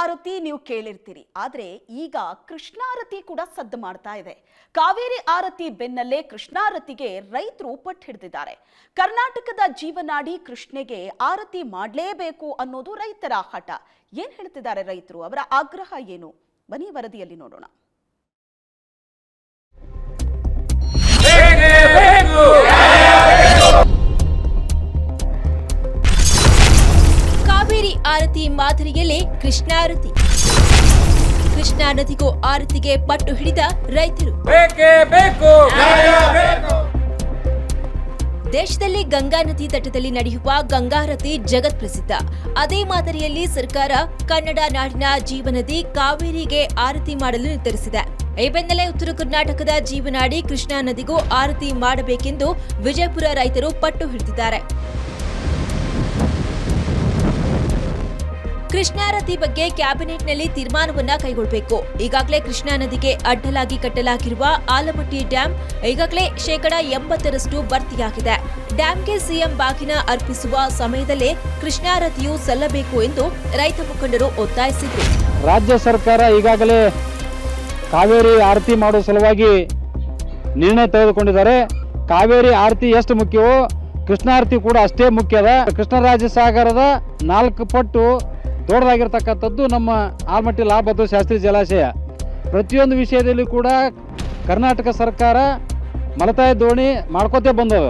ಆರತಿ ನೀವು ಕೇಳಿರ್ತೀರಿ. ಆದ್ರೆ ಈಗ ಕೃಷ್ಣಾರತಿ ಕೂಡ ಸದ್ದು ಮಾಡ್ತಾ ಇದೆ. ಕಾವೇರಿ ಆರತಿ ಬೆನ್ನಲ್ಲೇ ಕೃಷ್ಣಾರತಿಗೆ ರೈತರು ಪಟ್ಟು ಹಿಡಿದಿದ್ದಾರೆ. ಕರ್ನಾಟಕದ ಜೀವನಾಡಿ ಕೃಷ್ಣೆಗೆ ಆರತಿ ಮಾಡಲೇಬೇಕು ಅನ್ನೋದು ರೈತರ ಹಠ. ಏನ್ ಹೇಳ್ತಿದ್ದಾರೆ ರೈತರು? ಅವರ ಆಗ್ರಹ ಏನು? ಬನಿ ವರದಿಯಲ್ಲಿ ನೋಡೋಣ. ಮಾದರಿಯಲ್ಲೇ ಕೃಷ್ಣಾರತಿ. ಕೃಷ್ಣಾ ನದಿಗೂ ಆರತಿಗೆ ಪಟ್ಟು ಹಿಡಿದ ರೈತರು. ಬೇಕೇ. ಬೇಕು. ದೇಶದಲ್ಲಿ ಗಂಗಾ ನದಿ ತಟದಲ್ಲಿ ನಡೆಯುವ ಗಂಗಾರತಿ ಜಗತ್ ಪ್ರಸಿದ್ಧ. ಅದೇ ಮಾದರಿಯಲ್ಲಿ ಸರ್ಕಾರ ಕನ್ನಡ ನಾಡಿನ ಜೀವನದಿ ಕಾವೇರಿಗೆ ಆರತಿ ಮಾಡಲು ನಿರ್ಧರಿಸಿದೆ. ಈ ಬೆನ್ನಲ್ಲೇ ಉತ್ತರ ಕರ್ನಾಟಕದ ಜೀವನಾಡಿ ಕೃಷ್ಣಾ ನದಿಗೂ ಆರತಿ ಮಾಡಬೇಕೆಂದು ವಿಜಯಪುರ ರೈತರು ಪಟ್ಟು ಹಿಡಿದಿದ್ದಾರೆ. ಕೃಷ್ಣಾರತಿ ಬಗ್ಗೆ ಕ್ಯಾಬಿನೆಟ್ನಲ್ಲಿ ತೀರ್ಮಾನವನ್ನ ಕೈಗೊಳ್ಳಬೇಕು ಈಗಾಗಲೇ ಕೃಷ್ಣಾ ನದಿಗೆ ಅಡ್ಡಲಾಗಿ ಕಟ್ಟಲಾಗಿರುವ ಆಲಮಟ್ಟಿ ಡ್ಯಾಂ ಈಗಾಗಲೇ ಶೇಕಡ ಎಂಬತ್ತರಷ್ಟು ಭರ್ತಿಯಾಗಿದೆ. ಡ್ಯಾಂಗೆ ಸಿಎಂ ಬಾಗಿನ ಅರ್ಪಿಸುವ ಸಮಯದಲ್ಲೇ ಕೃಷ್ಣಾರತಿಯು ಸಲ್ಲಬೇಕು ಎಂದು ರೈತ ಮುಖಂಡರು ಒತ್ತಾಯಿಸಿದರು. ರಾಜ್ಯ ಸರ್ಕಾರ ಈಗಾಗಲೇ ಕಾವೇರಿ ಆರತಿ ಮಾಡುವ ಸಲುವಾಗಿ ನಿರ್ಣಯ ತೆಗೆದುಕೊಂಡಿದ್ದಾರೆ. ಕಾವೇರಿ ಆರತಿ ಎಷ್ಟು ಮುಖ್ಯವೋ ಕೃಷ್ಣಾರತಿ ಕೂಡ ಅಷ್ಟೇ ಮುಖ್ಯದ ಕೃಷ್ಣರಾಜ ಸಾಗರದ ನಾಲ್ಕು ಪಟ್ಟು ದೊಡ್ಡದಾಗಿರ್ತಕ್ಕಂಥದ್ದು ನಮ್ಮ ಆಲ್ಮಟ್ಟಿ ಲಾಭದ್ದು ಶಾಸ್ತ್ರಿ ಜಲಾಶಯ. ಪ್ರತಿಯೊಂದು ವಿಷಯದಲ್ಲಿ ಕೂಡ ಕರ್ನಾಟಕ ಸರ್ಕಾರ ಮಲತಾಯ ದೋಣಿ ಮಾಡ್ಕೋತೇ ಬಂದವ.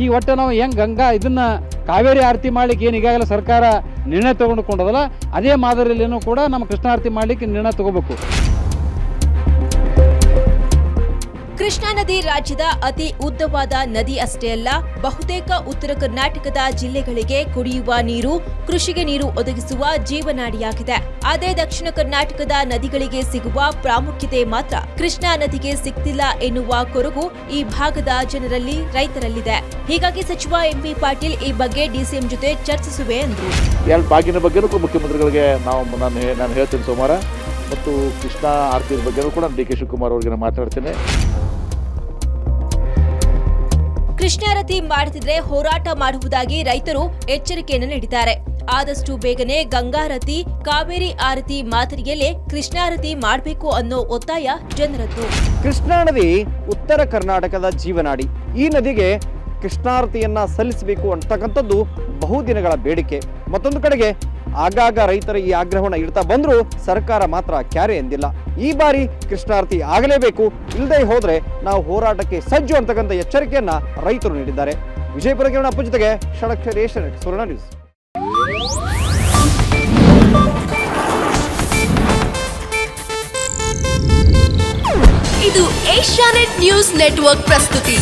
ಈ ಒಟ್ಟೆ ನಾವು ಹೆಂಗ್ ಗಂಗಾ ಇದನ್ನ ಕಾವೇರಿ ಆರತಿ ಮಾಡ್ಲಿಕ್ಕೆ ಏನು ಈಗಾಗಲೇ ಸರ್ಕಾರ ನಿರ್ಣಯ ತಗೊಂಡುಕೊಂಡದಲ್ಲ ಅದೇ ಮಾದರಿಯಲ್ಲಿನೂ ಕೂಡ ನಮ್ಮ ಕೃಷ್ಣ ಆರತಿ ಮಾಡ್ಲಿಕ್ಕೆ ನಿರ್ಣಯ ತಗೋಬೇಕು. ಕೃಷ್ಣಾ ನದಿ ರಾಜ್ಯದ ಅತಿ ಉದ್ದವಾದ ನದಿ ಅಷ್ಟೇ ಅಲ್ಲ, ಬಹುತೇಕ ಉತ್ತರ ಕರ್ನಾಟಕದ ಜಿಲ್ಲೆಗಳಿಗೆ ಕುಡಿಯುವ ನೀರು, ಕೃಷಿಗೆ ನೀರು ಒದಗಿಸುವ ಜೀವನಾಡಿಯಾಗಿದೆ. ಅದೇ ದಕ್ಷಿಣ ಕರ್ನಾಟಕದ ನದಿಗಳಿಗೆ ಸಿಗುವ ಪ್ರಾಮುಖ್ಯತೆ ಮಾತ್ರ ಕೃಷ್ಣಾ ನದಿಗೆ ಸಿಗ್ತಿಲ್ಲ ಎನ್ನುವ ಕೊರಗು ಈ ಭಾಗದ ಜನರಲ್ಲಿ, ರೈತರಲ್ಲಿದೆ. ಹೀಗಾಗಿ ಸಚಿವ ಎಂಬಿ ಪಾಟೀಲ್ ಈ ಬಗ್ಗೆ ಡಿಸಿಎಂ ಜೊತೆ ಚರ್ಚಿಸುವೆ ಎಂದರು ಬಾಗಿನ ಬಗ್ಗೆನೂ ಮುಖ್ಯಮಂತ್ರಿಗಳಿಗೆ ನಾನು ನಾನು ಹೇಳ್ತೀನಿ ಸೋಮವಾರ. ಮತ್ತು ಕೃಷ್ಣ ಆರತಿ ಬಗ್ಗೆ ಕೂಡ ಡಿ ಕೆ ಶಿವಕುಮಾರ್ ಅವರಿಗೆ ಮಾತಾಡ್ತೇನೆ. ಕೃಷ್ಣಾರತಿ ಮಾಡದಿದ್ರೆ ಹೋರಾಟ ಮಾಡುವುದಾಗಿ ರೈತರು ಎಚ್ಚರಿಕೆಯನ್ನು ನೀಡಿದ್ದಾರೆ. ಆದಷ್ಟು ಬೇಗನೆ ಗಂಗಾರತಿ, ಕಾವೇರಿ ಆರತಿ ಮಾದರಿಯಲ್ಲೇ ಕೃಷ್ಣಾರತಿ ಮಾಡಬೇಕು ಅನ್ನೋ ಒತ್ತಾಯ ಜನರದ್ದು. ಕೃಷ್ಣಾ ನದಿ ಉತ್ತರ ಕರ್ನಾಟಕದ ಜೀವನಾಡಿ. ಈ ನದಿಗೆ ಕೃಷ್ಣಾರತಿಯನ್ನ ಸಲ್ಲಿಸಬೇಕು ಅಂತಕ್ಕಂಥದ್ದು ಬಹುದಿನಗಳ ಬೇಡಿಕೆ. ಮತ್ತೊಂದು ಕಡೆಗೆ ಆಗಾಗ ರೈತರ ಈ ಆಗ್ರಹವನ್ನು ಇಡ್ತಾ ಬಂದರೂ ಸರ್ಕಾರ ಮಾತ್ರ ಕ್ಯಾರೆ ಎಂದಿಲ್ಲ. ಈ ಬಾರಿ ಕೃಷ್ಣಾರತಿ ಆಗಲೇಬೇಕು. ಇಲ್ಲದೆ ಹೋದರೆ ನಾವು ಹೋರಾಟಕ್ಕೆ ಸಜ್ಜು ಅಂತಕ್ಕಂಥ ಎಚ್ಚರಿಕೆಯನ್ನ ರೈತರು ನೀಡಿದ್ದಾರೆ. ವಿಜಯಪುರ ಕಿರಣ ಅಪ್ಪು ಜೊತೆಗೆ ಷಡಕ್ಷರೇಶ ಸುವರ್ಣ ನ್ಯೂಸ್. ಇದು ಏಷ್ಯಾನೆಟ್ ನ್ಯೂಸ್ ನೆಟ್ವರ್ಕ್ ಪ್ರಸ್ತುತಿ.